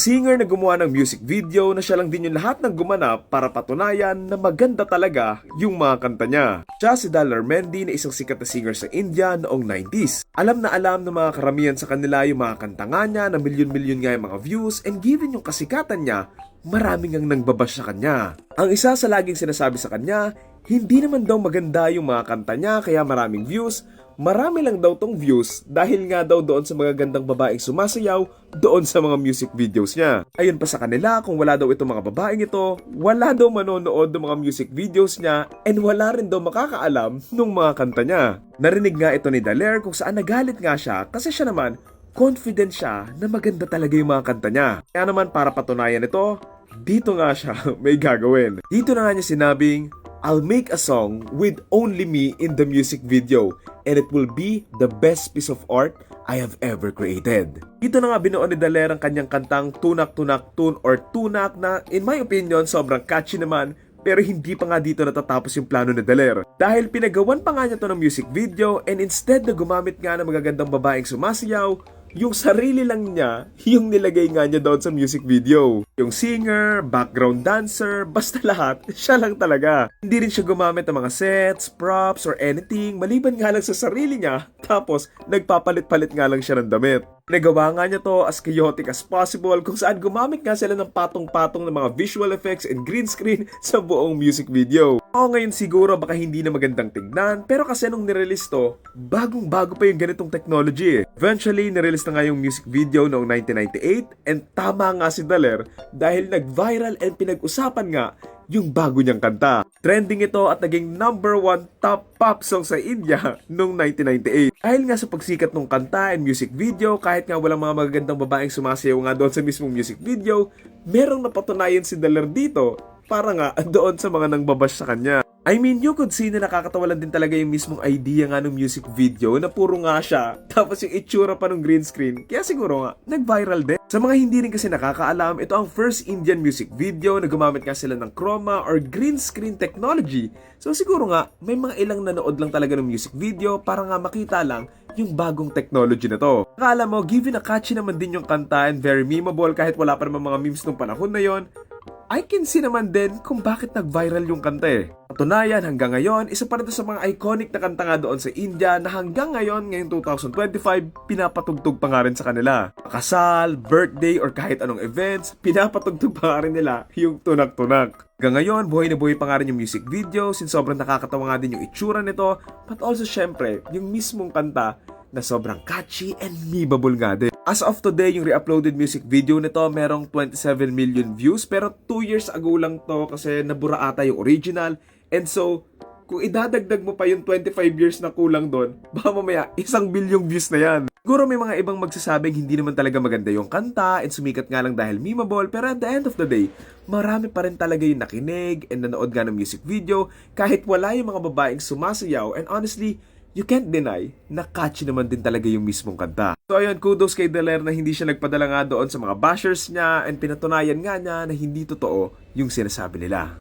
Singer na gumawa ng music video na siya lang din yung lahat ng gumanap para patunayan na maganda talaga yung mga kanta niya. Siya si Dalar Mendy na isang sikat na singer sa India noong 90s. Alam na alam ng mga karamihan sa kanila yung mga kanta nga niya na milyon-milyon nga yung mga views and given yung kasikatan niya, maraming ang nangbabash sa kanya. Ang isa sa laging sinasabi sa kanya, hindi naman daw maganda yung mga kanta niya kaya maraming views, marami lang daw tong views dahil nga daw doon sa mga gandang babaeng sumasayaw doon sa mga music videos niya. Ayun pa sa kanila, kung wala daw itong mga babaeng ito, wala daw manonood ng mga music videos niya and wala rin daw makakaalam ng mga kanta niya. Narinig nga ito ni Daler kung saan nagalit nga siya kasi siya naman confident siya na maganda talaga yung mga kanta niya. Kaya naman para patunayan ito, dito nga siya may gagawin. Dito na nga niya sinabing, I'll make a song with only me in the music video and it will be the best piece of art I have ever created. Dito na nga binuo ni Daler ang kanyang kantang Tunak Tunak Tun or Tunak na in my opinion sobrang catchy naman pero hindi pa nga dito natatapos yung plano ni Daler. Dahil pinagawan pa nga niya to ng music video and instead na gumamit nga ng magagandang babaeng sumasayaw, yung sarili lang niya, yung nilagay nga niya doon sa music video. Yung singer, background dancer, basta lahat, siya lang talaga. Hindi rin siya gumamit ng mga sets, props, or anything, maliban nga lang sa sarili niya, tapos nagpapalit-palit nga lang siya ng damit. Nagawa nga niya to as chaotic as possible kung saan gumamit nga sila ng patong-patong ng mga visual effects and green screen sa buong music video. O ngayon siguro baka hindi na magandang tignan pero kasi nung nirelease to, bagong-bago pa yung ganitong technology eh. Eventually, nirelease na nga yung music video noong 1998 and tama nga si Daler dahil nag-viral and pinag-usapan nga yung bago niyang kanta. Trending ito at naging number one top pop song sa India noong 1998. Dahil nga sa pagsikat ng kanta and music video, kahit nga walang mga magagandang babaeng sumasayaw nga doon sa mismong music video, merong napatunayan si Daler dito para nga doon sa mga nangbabash sa kanya. I mean, you could see na nakakatawalan din talaga yung mismong idea nga ng music video na puro nga siya, tapos yung itsura pa ng green screen, kaya siguro nga, nag-viral din. Sa mga hindi rin kasi nakakaalam, ito ang first Indian music video na gumamit nga sila ng chroma or green screen technology. So siguro nga, may mga ilang nanood lang talaga ng music video para nga makita lang yung bagong technology na to. Akala mo, given na catchy naman din yung kanta and very memeable kahit wala pa naman mga memes nung panahon na yon, I can see naman din kung bakit nag-viral yung kanta eh. Patunayan, hanggang ngayon, isa pa rin sa mga iconic na kanta nga doon sa India na hanggang ngayon, ngayong 2025, pinapatugtog pa nga rin sa kanila. Kasal, birthday, or kahit anong events, pinapatugtog pa nga rin nila yung tunak-tunak. Hanggang ngayon, buhay na buhay pa nga rin yung music video since sobrang nakakatawa nga din yung itsura nito, but also syempre, yung mismong kanta na sobrang catchy and memeable nga din. As of today, yung re-uploaded music video nito merong 27 million views pero 2 years ago lang to kasi nabura ata yung original. And so, kung idadagdag mo pa yung 25 years na kulang doon, baka mamaya isang bilyong views na yan. Siguro may mga ibang magsasabing hindi naman talaga maganda yung kanta and sumikat nga lang dahil memeable pero at the end of the day, marami pa rin talaga yung nakinig and nanood nga ng music video kahit wala yung mga babaeng sumasayaw and honestly, you can't deny na catchy naman din talaga yung mismong kanta. So ayun, kudos kay Daler na hindi siya nagpadala nga doon sa mga bashers niya and pinatunayan nga niya na hindi totoo yung sinasabi nila.